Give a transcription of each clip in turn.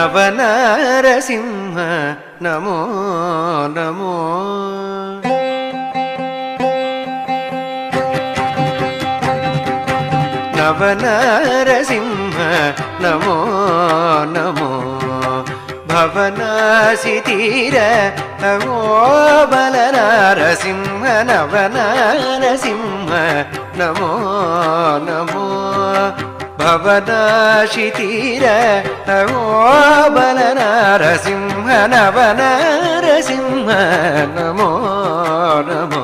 నవనరసింహ నమో నమో. నవనరసింహ నమో నమో. భవనాశితీర నమో బలనారసింహ నవనారసింహ నమో నమో. భవనాశితీర నమోబల నారసింహ నవ నారసింహ నమో నమో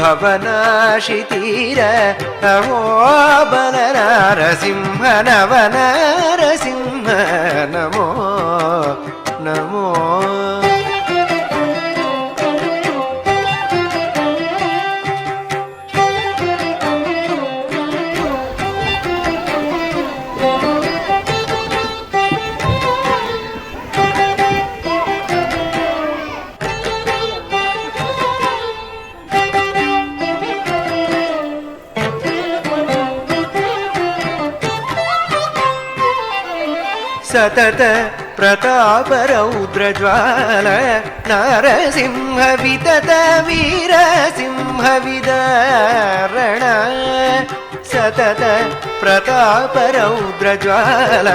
భవనాశితీర నమోబల నారసింహ నవ నారసింహ నమో సతత ప్రతాప ప్రతాపరౌద్రజ్వాల నరసింహ విదత వీర సింహ విదారణ సతత ప్రతాప ప్రతాపరౌద్రజ్వాల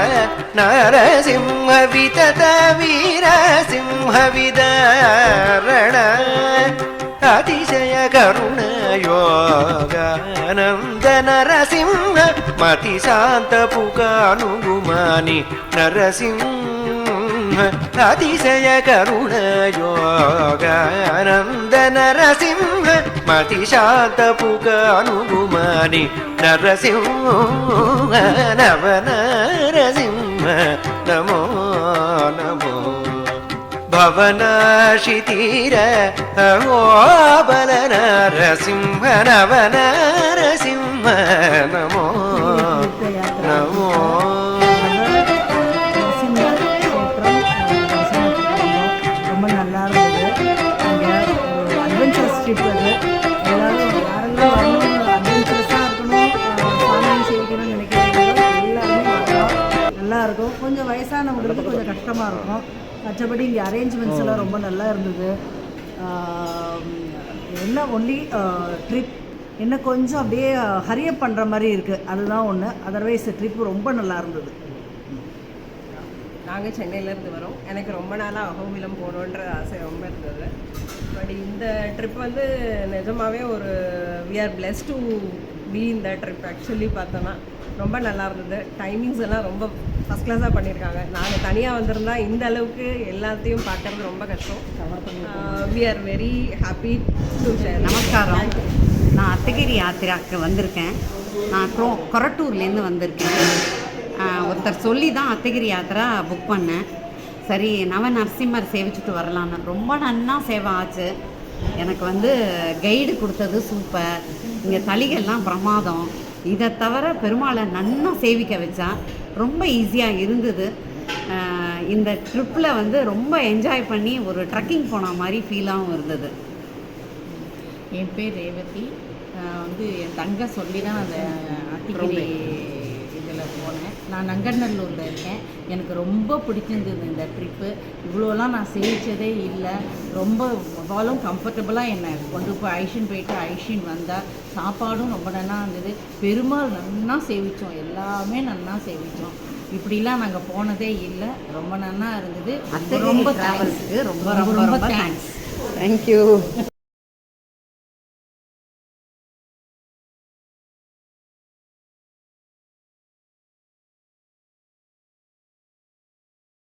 నరసింహ విదత వీర సింహ విదారణ అతిశయ కరుణయోగానంద నరసింహ మతి శాంతపుకానుగుమాని నరసింహ అతిశయ కరుణయోగానంద నరసింహ మతి శాంతపుకానుగుమాని నరసింహ నవ నరసింహ నమో నమో ಭವನಾಶಿ ತೀರ ಓಬಲ ನರಸಿಂಹ ನವನ ನರಸಿಂಹ ನಮೋ ನಮೋ நல்லா இருக்கும். கொஞ்சம் வயசானவங்களுக்கு கொஞ்சம் கஷ்டமாக இருக்கும். மற்றபடி இங்கே அரேஞ்ச்மெண்ட்ஸ் எல்லாம் ரொம்ப நல்லா இருந்தது. என்ன ஒன்லி ட்ரிப் என்ன கொஞ்சம் அப்படியே ஹரியப் பண்ணுற மாதிரி இருக்குது அதுதான் ஒன்று அதர்வைஸ் ட்ரிப் ரொம்ப நல்லா இருந்தது. நாங்கள் சென்னையிலேருந்து வரோம். எனக்கு ரொம்ப நாளாக அகோபிலம் போகணுன்ற ஆசை ரொம்ப இருந்தது. பட் இந்த ட்ரிப் வந்து நிஜமாவே ஒரு we are bless to be இந்த ட்ரிப் ஆக்சுவலி பார்த்தோன்னா ரொம்ப நல்லா இருந்தது டைமிங்ஸ் எல்லாம் ரொம்ப ஃபஸ்ட் கிளாஸாக பண்ணியிருக்காங்க. நாங்கள் தனியாக வந்திருந்தா இந்த அளவுக்கு எல்லாத்தையும் பார்க்கறது ரொம்ப கஷ்டம். We are very happy to share நமஸ்காரம் நான் அத்தகிரி யாத்திராக்கு வந்திருக்கேன். நான் கொரட்டூர்லேருந்து வந்திருக்கேன். ஒருத்தர் சொல்லி தான் அத்தகிரி யாத்திரா புக் பண்ணேன். சரி நவ நரசிம்மர் சேவிச்சுட்டு வரலான்னு. ரொம்ப நன்னா சேவை ஆச்சு. எனக்கு வந்து கைடு கொடுத்தது சூப்பர் இங்கே தளிகள்லாம் பிரமாதம். இதை தவிர பெருமாளை நன்னா சேவிக்க வச்சா ரொம்ப ஈஸியாக இருந்தது. இந்த ட்ரிப்பில் வந்து ரொம்ப என்ஜாய் பண்ணி ஒரு ட்ரக்கிங் போன மாதிரி ஃபீலாகவும் இருந்தது. என் பேர் ரேவதி. வந்து என் தங்க சொல்லி தான் அந்த அத்திக்கிரி இதில் போனேன். நான் நங்கநல்லூரில் இருக்கேன். எனக்கு ரொம்ப பிடிச்சிருந்தது இந்த ட்ரிப்பு இவ்வளோலாம் நான் சேவிச்சதே இல்லை. ரொம்ப அவ்வளோ கம்ஃபர்டபுளாக என்னை கொண்டு போய் ஐஷின் போயிட்டு ஐஷின் வந்தால் சாப்பாடும் ரொம்ப நல்லா இருந்தது. பெருமாள் நன்னா சேவித்தோம் எல்லாமே நன்னா சேவித்தோம் இப்படிலாம் நாங்கள் போனதே இல்லை. ரொம்ப நன்னா இருந்தது. ரொம்ப ரொம்ப ரொம்ப தேங்க்ஸ் தேங்க்யூ